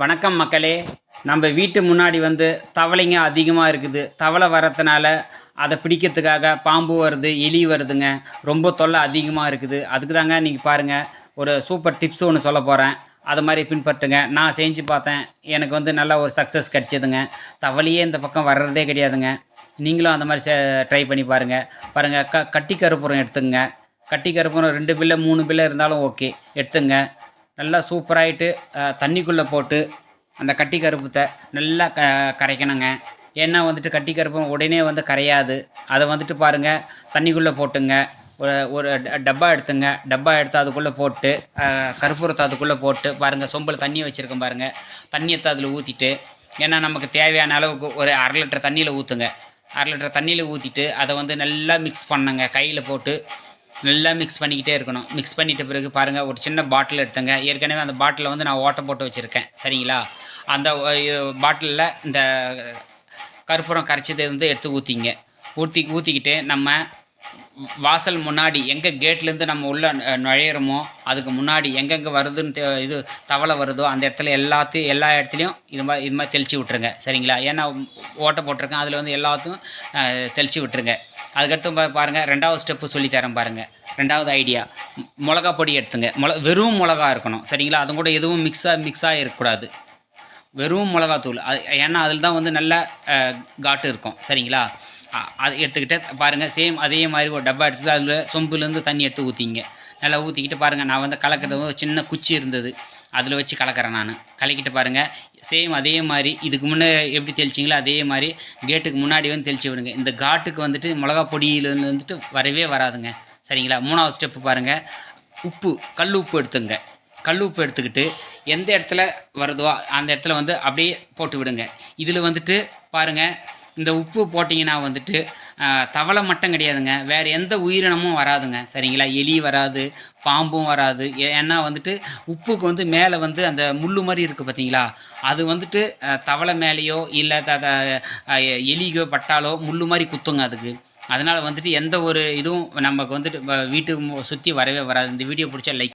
வணக்கம் மக்களே. நம்ம வீட்டு முன்னாடி வந்து தவளைங்க அதிகமாக இருக்குது. தவளை வரதுனால அதை பிடிக்கிறதுக்காக பாம்பு வருது எலி வருதுங்க. ரொம்ப தொல்லை அதிகமாக இருக்குது. அதுக்கு தாங்க நீங்கள் பாருங்கள் ஒரு சூப்பர் டிப்ஸ் ஒன்று சொல்ல போகிறேன் அது மாதிரி பின்பற்றுங்க. நான் செஞ்சு பார்த்தேன். எனக்கு வந்து நல்ல ஒரு சக்ஸஸ் கிடச்சிதுங்க. தவளையே இந்த பக்கம் வர்றதே கிடையாதுங்க. நீங்களும் அந்த மாதிரி ட்ரை பண்ணி பாருங்கள் பாருங்கள் க கட்டி கருப்புரம் எடுத்துங்க கட்டி கருப்புரம் ரெண்டு பில்லை மூணு பில்லை இருந்தாலும் ஓகே எடுத்துங்க. நல்லா சூப்பராகிட்டு தண்ணிக்குள்ளே போட்டு அந்த கட்டி கருப்பத்தை நல்லா க கரைக்கணுங்க. ஏன்னா வந்துட்டு கட்டி கருப்பம் உடனே வந்து கரையாது. அதை வந்துட்டு பாருங்கள் தண்ணிக்குள்ளே போட்டுங்க. ஒரு ஒரு ட- டப்பா எடுத்துங்க. டப்பா எடுத்து அதுக்குள்ளே போட்டு கருப்பூரத்தை கற்பூரத்தை அதுக்குள்ளே போட்டு பாருங்கள் சொம்பில் தண்ணி வச்சுருக்கேன் பாருங்கள் தண்ணியத்தை அதில் ஊற்றிட்டு ஏன்னா நமக்கு தேவையான அளவுக்கு ஒரு அரை லிட்டர் தண்ணியில் ஊற்றுங்க அரை லிட்டர் தண்ணியில் ஊற்றிட்டு அதை வந்து நல்லா மிக்ஸ் பண்ணுங்க. கையில் போட்டு நல்லா மிக்ஸ் பண்ணிக்கிட்டே இருக்கணும். மிக்ஸ் பண்ணிட்ட பிறகு பாருங்கள் ஒரு சின்ன பாட்டில் எடுத்துங்க. ஏற்கனவே அந்த பாட்டிலில் வந்து நான் ஓட்டை போட்டு வச்சுருக்கேன். சரிங்களா? அந்த பாட்டிலில் இந்த கற்பூரம் கரைச்சது வந்து எடுத்து ஊற்றிங்க ஊற்றி ஊற்றிக்கிட்டு நம்ம வாசல் முன்னாடி எங்கே கேட்லேருந்து நம்ம உள்ளே நுழையிறோமோ அதுக்கு முன்னாடி எங்கெங்கே வருதுன்னு தெ- இது தவளை வருதோ அந்த இடத்துல எல்லாத்தையும் எல்லா இடத்துலையும் இது மாதிரி இது மாதிரி தெளித்து விட்ருங்க சரிங்களா? ஏன்னா ஓட்டை போட்டிருக்கேன். அதில் வந்து எல்லாத்தையும் தெளித்து விட்ருங்க அதுக்கடுத்து பாருங்கள் ரெண்டாவது ஸ்டெப்பு சொல்லித்தரேன் பாருங்கள் ரெண்டாவது ஐடியா மிளகா பொடி எடுத்துங்க. மிள வெறும் மிளகா இருக்கணும். சரிங்களா? அது கூட எதுவும் மிக்ஸாக மிக்ஸாக இருக்கக்கூடாது. வெறும் மிளகாத்தூள். அது ஏன்னா அதில் தான் வந்து நல்ல காட்டு இருக்கும். சரிங்களா? அது எடுத்துக்கிட்டு பாருங்கள் சேம் அதே மாதிரி ஒரு டப்பா எடுத்து அதில் சொம்புலேருந்து தண்ணி எடுத்து ஊற்றிங்க நல்லா ஊற்றிக்கிட்டு பாருங்கள் நான் வந்து கலக்கிறது வந்து ஒரு சின்ன குச்சி இருந்தது. அதில் வச்சு கலக்கிறேன் நான். கலக்கிட்டு பாருங்கள் சேம் அதே மாதிரி இதுக்கு முன்னே எப்படி தெளிச்சிங்களோ அதே மாதிரி கேட்டுக்கு முன்னாடி வந்து தெளிச்சு விடுங்க. இந்த காட்டுக்கு வந்துட்டு மிளகா பொடியில் வந்துட்டு வரவே வராதுங்க. சரிங்களா? மூணாவது ஸ்டெப்பு பாருங்கள் உப்பு கல் உப்பு எடுத்துங்க. கல் உப்பு எடுத்துக்கிட்டு எந்த இடத்துல வருதோ அந்த இடத்துல வந்து அப்படியே போட்டு விடுங்க. இதில் வந்துட்டு பாருங்கள் இந்த உப்பு போட்டிங்கன்னா வந்துட்டு தவளை மட்டும் கிடையாதுங்க. வேறு எந்த உயிரினமும் வராதுங்க. சரிங்களா? எலி வராது பாம்பும் வராது. ஏ- ஏன்னா வந்துட்டு உப்புக்கு வந்து மேலே வந்து அந்த முள்ளு மாதிரி இருக்குது பார்த்தீங்களா அது வந்துட்டு தவளை மேலேயோ இல்லை த த- எலிக்கோ பட்டாலோ முள்ளு மாதிரி குத்துங்க அதுக்கு. அதனால் வந்துட்டு எந்த ஒரு இதுவும் நமக்கு வந்துட்டு வீட்டுக்கு சுற்றி வரவே வராது. இந்த வீடியோ பிடிச்சா லைக்